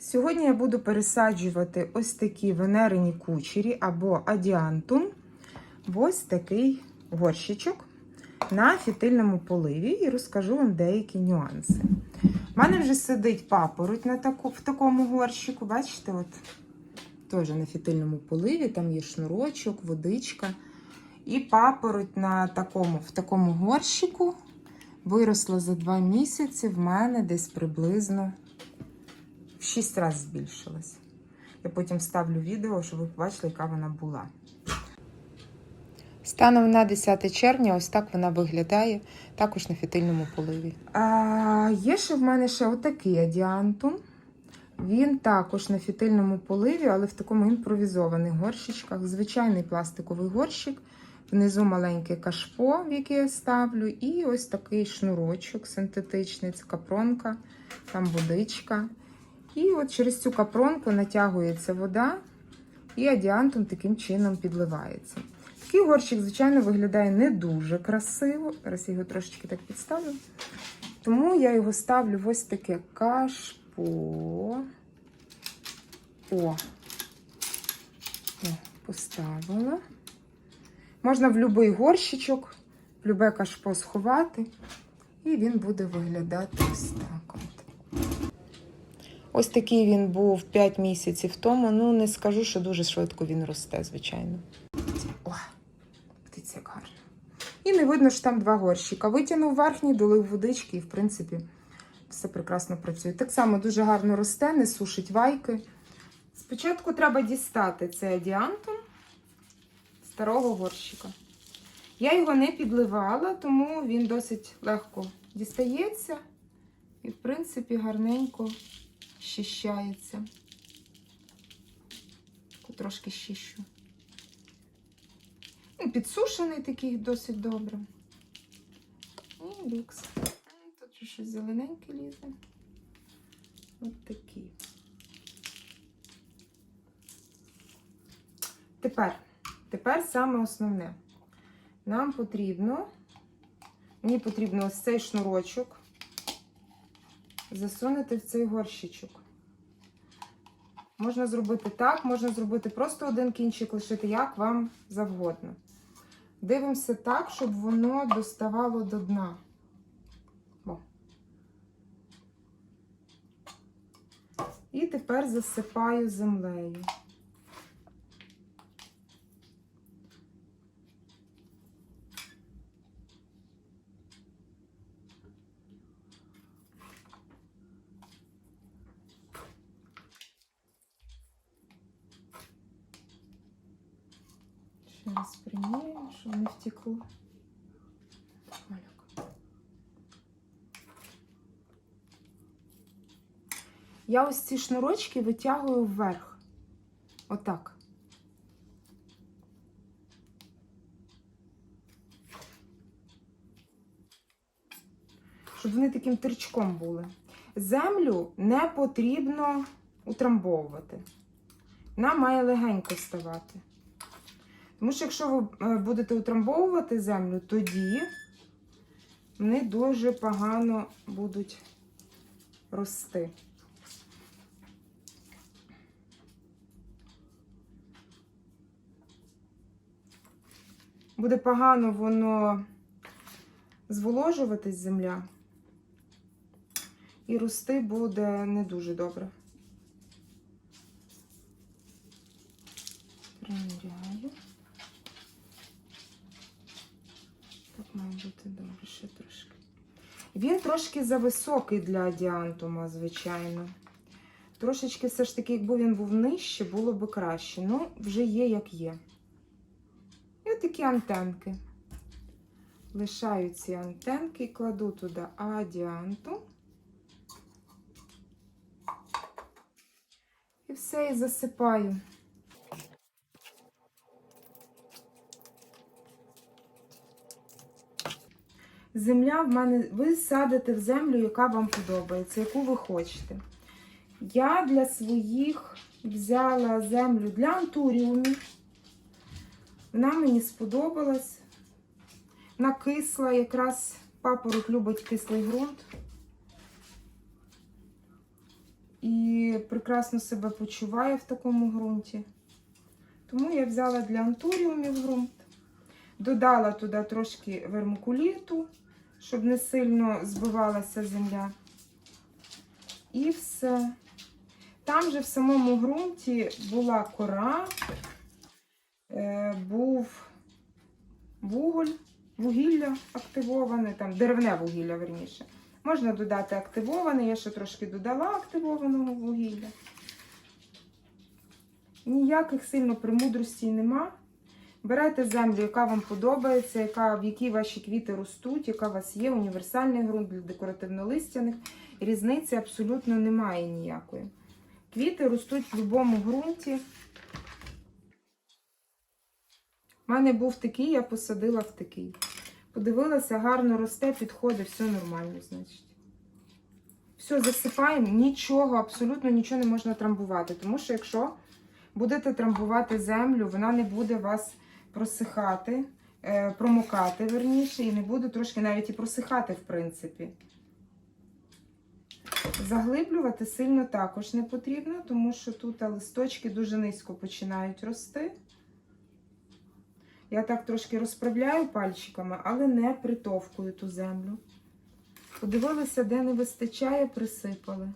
Сьогодні я буду пересаджувати ось такі венерині кучері або адіантум ось такий горщичок на фітильному поливі і розкажу вам деякі нюанси. У мене вже сидить папороть на таку, в такому горщику, бачите, от теж на фітильному поливі, там є шнурочок, водичка. І папороть на такому, в такому горщику виросла за два місяці в мене десь приблизно 6 разів збільшилась. Я потім вставлю відео, щоб ви побачили, яка вона була. Станом на 10 червня, ось так вона виглядає, також на фітильному поливі. А, є ще в мене ще отакий адіантум. Він також на фітильному поливі, але в такому імпровізованих горщичках. Звичайний пластиковий горщик. Внизу маленьке кашпо, в яке я ставлю, і ось такий шнурочок синтетичний, це капронка, там водичка. І от через цю капронку натягується вода, і адіантум таким чином підливається. Такий горщик, звичайно, виглядає не дуже красиво. Зараз я його трошечки так підставлю. Тому я його ставлю ось таке кашпо. О, О поставила. Можна в будь-який горщичок, в любе кашпо сховати, і він буде виглядати ось так. Ось такий він був 5 місяців тому. Ну, не скажу, що дуже швидко він росте, звичайно. О, дивіться, як гарно. І не видно, що там два горщика. Витягнув верхній, долив водички, і, в принципі, все прекрасно працює. Так само дуже гарно росте, не сушить вайки. Спочатку треба дістати цей адіантум старого горщика. Я його не підливала, тому він досить легко дістається і, в принципі, гарненько щищається. Трошки щищу. Підсушений такий досить добре. І люкс. Тут щось зелененьке лізе. Ось такий. Тепер. Тепер саме основне. Нам потрібно, мені потрібно ось цей шнурочок засунути в цей горщичок. Можна зробити так, можна зробити просто один кінчик лишити, як вам завгодно. Дивимося так, щоб воно доставало до дна. О. І тепер засипаю землею. Ще раз втекло. Малюк. Я ось ці шнурочки витягую вверх. Отак. Щоб вони таким тирчком були. Землю не потрібно утрамбовувати. Вона має легенько ставати. Тому що якщо ви е, будете утрамбовувати землю, тоді вони дуже погано будуть рости. Буде погано воно зволожуватись земля, і рости буде не дуже добре. Приміряю. Так має бути добре ще трошки. Він трошки зависокий для адіантума, звичайно. Трошечки все ж таки, якби він був нижче, було б краще. Ну, вже є, як є. І такі антенки. Лишаю ці антенки і кладу туди адіанту. І все, і засипаю. Земля в мене, ви садите в землю, яка вам подобається, яку ви хочете. Я для своїх взяла землю для антуріумів. Вона мені сподобалась. Вона кисла, якраз папороть любить кислий ґрунт. і прекрасно себе почуває в такому ґрунті. Тому я взяла для антуріумів ґрунт. Додала туди трошки вермикуліту, щоб не сильно збивалася земля. І все. Там же в самому ґрунті була кора, е, був вуголь, вугілля активоване, там деревне вугілля, верніше. Можна додати активоване, я ще трошки додала активованого вугілля. Ніяких сильно премудростей нема. Берете землю, яка вам подобається, яка, в якій ваші квіти ростуть, яка у вас є, універсальний ґрунт для декоративно-листяних. Різниці абсолютно немає ніякої. Квіти ростуть в будь-якому ґрунті. У мене був такий, я посадила в такий. Подивилася, гарно росте, підходить, все нормально, значить. Все, засипаємо, нічого, абсолютно нічого не можна трамбувати. Тому що якщо будете трамбувати землю, вона не буде вас просихати, е, промокати, верніше, і не буде трошки навіть і просихати, в принципі. Заглиблювати сильно також не потрібно, тому що тут листочки дуже низько починають рости. Я так трошки розправляю пальчиками, але не притовкую ту землю. Подивилися, де не вистачає, присипали.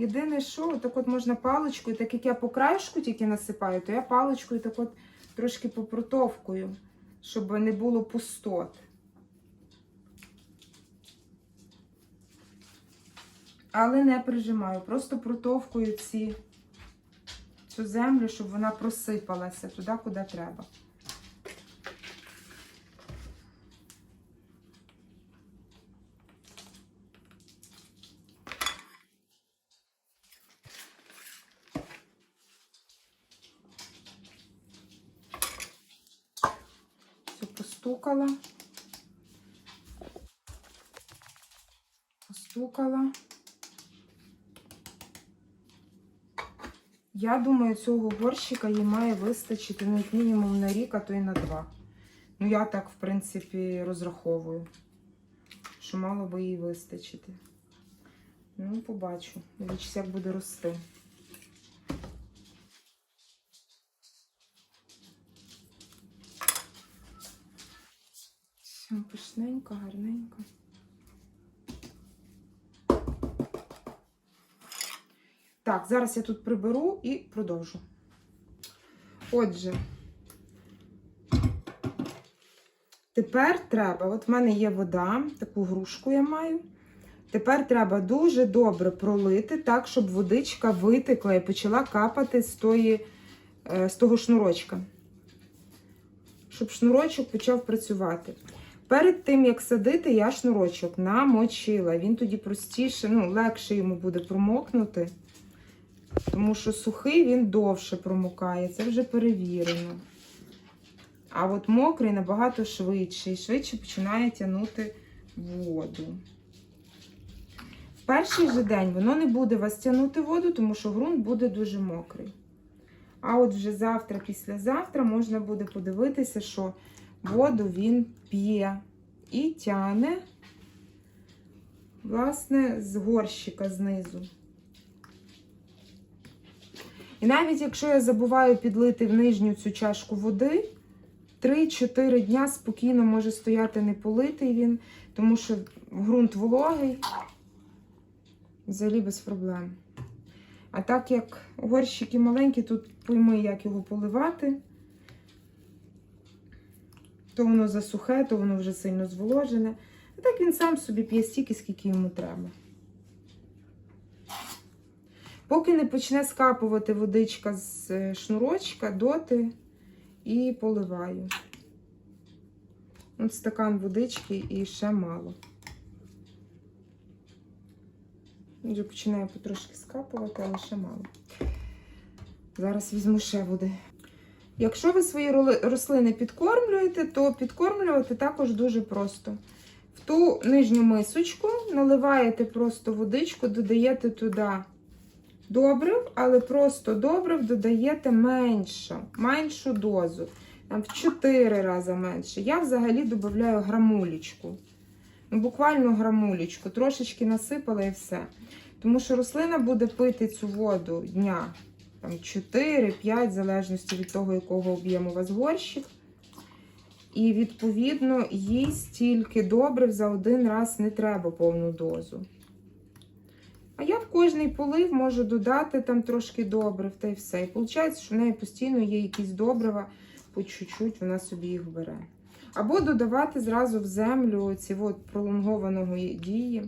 Єдине, що так от можна паличкою, так як я по краєшку тільки насипаю, то я паличкою так от трошки попротовкую, щоб не було пустот. Але не прижимаю, просто протовкую ці, цю землю, щоб вона просипалася туди, куди треба. Все постукала. Постукала. Я думаю, цього горщика їй має вистачити ну, мінімум на рік, а то й на два. Ну, я так, в принципі, розраховую, що мало би їй вистачити. Ну, побачу. Дивіться, як буде рости. Все, пишненько, гарненько. Так, зараз я тут приберу і продовжу. Отже, тепер треба, от в мене є вода, таку грушку я маю. Тепер треба дуже добре пролити так, щоб водичка витекла і почала капати з, тої, е, з того шнурочка. Щоб шнурочок почав працювати. Перед тим, як садити, я шнурочок намочила. Він тоді простіше, ну, легше йому буде промокнути. Тому що сухий він довше промокає, це вже перевірено. А от мокрий набагато швидше і швидше починає тягнути воду. В перший же день воно не буде вас тягнути воду, тому що ґрунт буде дуже мокрий. А от вже завтра, післязавтра можна буде подивитися, що воду він п'є і тягне, власне, з горщика знизу. І навіть якщо я забуваю підлити в нижню цю чашку води, 3-4 дня спокійно може стояти не политий він, тому що ґрунт вологий, взагалі без проблем. А так як горщики маленькі, тут пойми, як його поливати, то воно засухе, то воно вже сильно зволожене. А так він сам собі п'є стільки, скільки йому треба. Поки не почне скапувати водичка з е, шнурочка, доти і поливаю. От стакан водички і ще мало. Вже починає потрошки скапувати, але ще мало. Зараз візьму ще води. Якщо ви свої рослини підкормлюєте, то підкормлювати також дуже просто. В ту нижню мисочку наливаєте просто водичку, додаєте туди добрив, але просто добрив додаєте менше, меншу дозу. Там в 4 рази менше. Я взагалі додаю грамулечку. Ну, буквально грамулечку, трошечки насипала і все. Тому що рослина буде пити цю воду дня там 4-5, в залежності від того, якого об'єму у вас горщик. І, відповідно, їй стільки добрив за один раз не треба повну дозу. А я в кожний полив можу додати там трошки добрив та й все. І виходить, що в неї постійно є якісь добрива, по чуть-чуть вона собі їх бере. Або додавати зразу в землю ці от пролонгованого дії.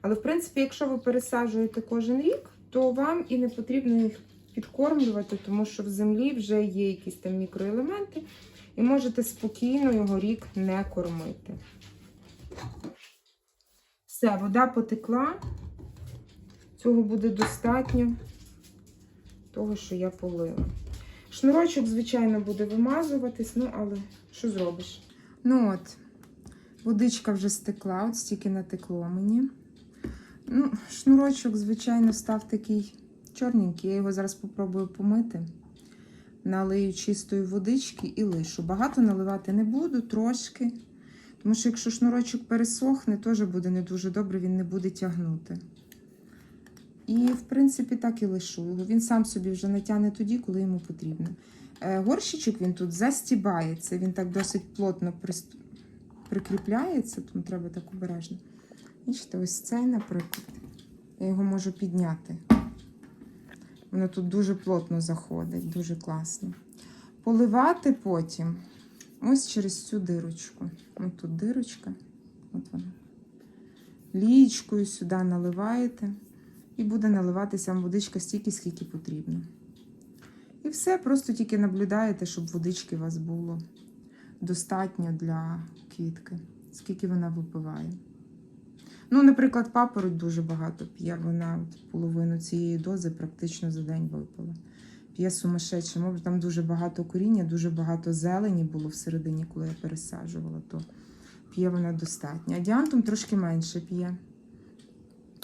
Але, в принципі, якщо ви пересаджуєте кожен рік, то вам і не потрібно їх підкормлювати, тому що в землі вже є якісь там мікроелементи, і можете спокійно його рік не кормити. Все, вода потекла. Цього буде достатньо того, що я полила. Шнурочок, звичайно, буде вимазуватись, ну, але що зробиш? Ну от, водичка вже стекла, от стільки натекло мені. Ну, шнурочок, звичайно, став такий чорненький. Я його зараз попробую помити. Налию чистої водички і лишу. Багато наливати не буду, трошки. Тому що якщо шнурочок пересохне, теж буде не дуже добре, він не буде тягнути. І, в принципі, так і лишу його. Він сам собі вже натягне тоді, коли йому потрібно. Е, Горщичок він тут застібається, він так досить плотно прикріпляється, тому треба так обережно. Бачите, ось цей, наприклад. Я його можу підняти. Воно тут дуже плотно заходить, дуже класно. Поливати потім ось через цю дирочку. Ось тут дирочка. От вона. Лічкою сюди наливаєте. І буде наливатися вам водичка стільки, скільки потрібно. І все, просто тільки наблюдаєте, щоб водички у вас було достатньо для квітки, скільки вона випиває. Ну, наприклад, папороть дуже багато п'є. Вона половину цієї дози практично за день випила. П'є сумасшедше, може, там дуже багато коріння, дуже багато зелені було всередині, коли я пересаджувала, то п'є вона достатньо. А діантум трошки менше п'є.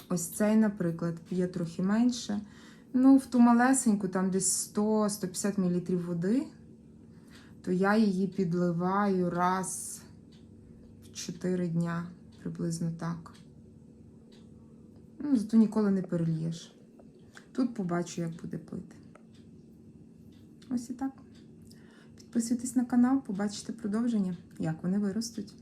Ось цей, наприклад, п'є трохи менше. Ну, в ту малесеньку, там десь 100-150 мл води, то я її підливаю раз в 4 дня, приблизно так. Ну, зато ніколи не перельєш. Тут побачу, як буде пити. Ось і так. Підписуйтесь на канал, побачите продовження, як вони виростуть.